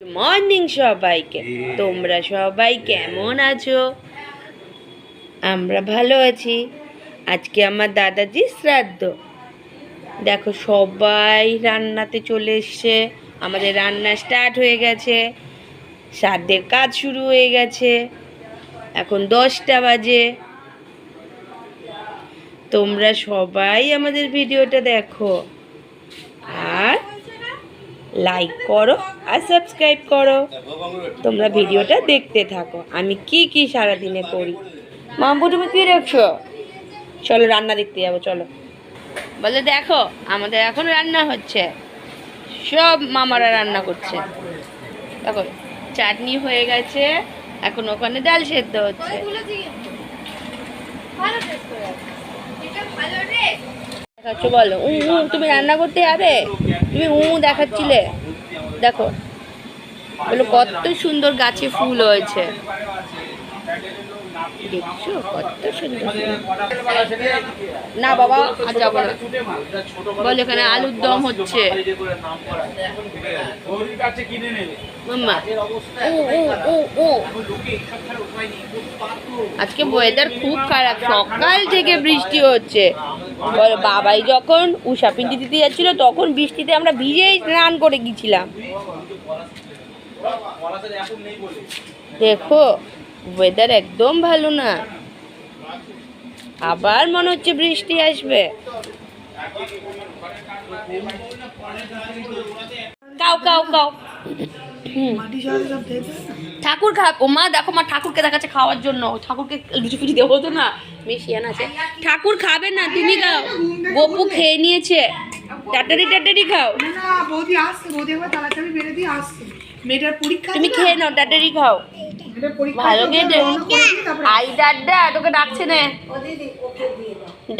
Morning সবাইকে। তোমরা সবাই কেমন আছো? আমরা ভালো আছি। আজকে আমার দাদাজি শ্রাদ্ধ। দেখো সবাই রান্নাতে চলে এসছে। আমাদের রান্না স্টার্ট হয়ে গেছে। শ্রাদ্ধের কাজ শুরু হয়ে গেছে। এখন দশটা বাজে। তোমরা সবাই আমাদের ভিডিওটা দেখো। আর লাইক করো আর সাবস্ক্রাইব করো। তোমরা ভিডিওটা দেখতে থাকো। আমি কি কি সারাদিনে করি? মাম্পু তুমি কি দেখছ? চলো রান্না দেখতে যাব চলো। বলে দেখো আমাদের এখন রান্না হচ্ছে। সব মামারা রান্না করছে। দেখো চাটনি হয়ে গেছে। এখন ওখানে ডাল সেদ্ধ হচ্ছে। দেখাচ্ছ বলো। উ তুমি রান্না করতে যাবে? তুমি উ দেখাচ্ছিলে। দেখো। বলো, কত সুন্দর গাছে ফুল হয়েছে। দেখছ? কত সুন্দর না, বাবা, আর যাব না। বল, এখানে আলুর দম হচ্ছে। আজকে ওয়েদার খুব খারাপ। সকাল থেকে বৃষ্টি হচ্ছে। বাবাই যখন উষা পিন্ডি দিতে যাচ্ছিল, তখন বৃষ্টিতে আমরা ভিজেই স্নান করে গেছিলাম দেখো ওয়েদার একদম ভালো না। আবার মনে হচ্ছে বৃষ্টি আসবে। কাও কাও হুম। ঠাকুর খা ও মা দেখো মা ঠাকুরকে দেখাচ্ছে খাওয়ার জন্য। ঠাকুরকে লুচি ফুচি দেবো তো না? মিশিয়ান আছে। ঠাকুর খাবে না তুমি খাও। গপু খেয়ে নিয়েছে। টাটারি টাটারি খাও। না না বৌদি আসছে বৌদি একবার তালা বেড়ে দিয়ে আসছে। মেয়েটার পরীক্ষা তুমি খেয়ে নাও টাটারি খাও। ভালো খেয়ে আই ডাড্ডা তোকে ডাকছে না।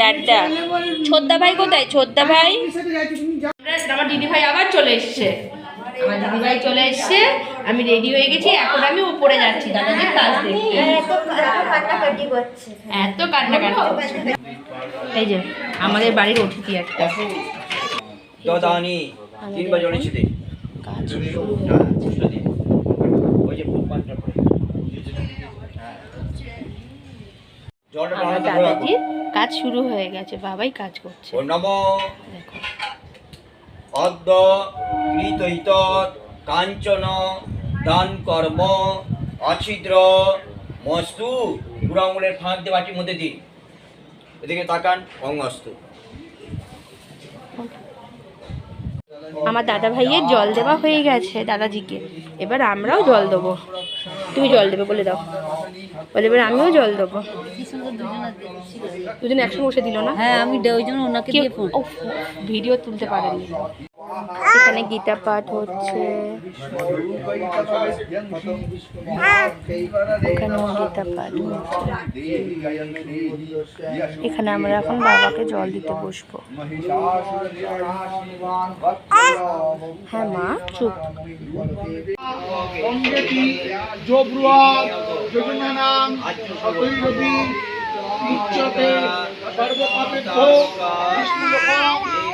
ডাড্ডা ছোদ্দা ভাই কোথায়? ছোদ্দা ভাই। আমার দিদি ভাই আবার চলে এসছে। আমার দিদি ভাই চলে এসছে। আমি রেডি হয়ে গেছি এখন আমি উপরে যাচ্ছি দাদাদের কাজ দেখতে। এত কান্নাকাটি হচ্ছে। এই যে আমাদের বাড়ির অতিথি একটা। দদানি তিন বাজনে ছিল কাজ ওই যে ফুটপাথটা করে জলটা আমার দাদাজির কাজ শুরু হয়ে গেছে বাবাই কাজ করছে। ও নম দেখো। অদ্য কাঞ্চন দান কর্ম অছিদ্র। মস্তু বুড়ো আঙুলের ফাঁক দিয়ে বাটির মধ্যে দিন। এদিকে তাকান অঙ্গস্তু আমার দাদা ভাইয়ের জল দেওয়া হয়ে গেছে দাদাজিকে। এবার আমরাও জল দেবো। তুমি জল দেবে বলে দাও। বলে এবার আমিও জল দেবো। দুজন একসঙ্গে বসে দিল না? হ্যাঁ আমি ওই জন্য ওনাকে ভিডিও তুলতে পারেনি। এখানে গীতা পাঠ হচ্ছে। এখানে আমরা এখন বাবাকে জল দিতে বসবো। হ্যাঁ মা, চুপ। সর্বপাপেভ্য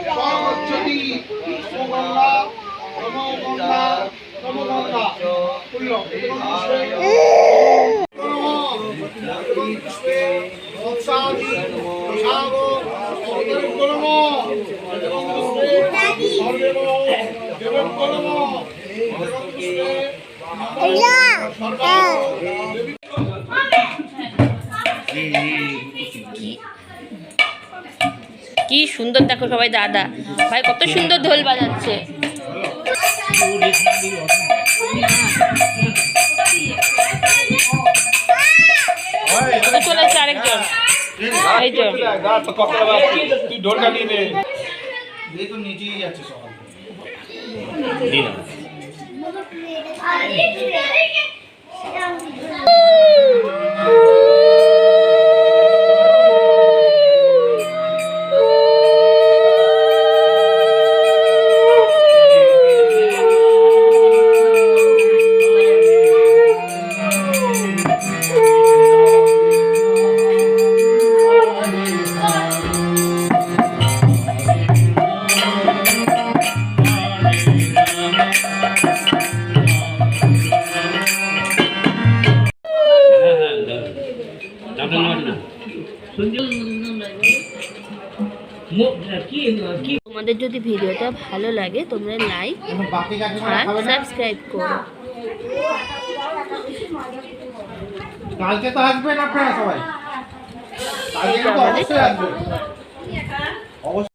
স্বগচ্ছতি বিশ্বগঙ্গা নমগঙ্গা কি সুন্দর দেখো সবাই দাদা। ভাই কত সুন্দর ঢোল বাজাচ্ছে। চলে আরেকজন। তোমাদের যদি ভিডিওটা ভালো লাগে তোমরা লাইক আর সাবস্ক্রাইব করো। কালকে তো আসবেন আপনারা সবাই? কালকে তো অবশ্যই আসবেন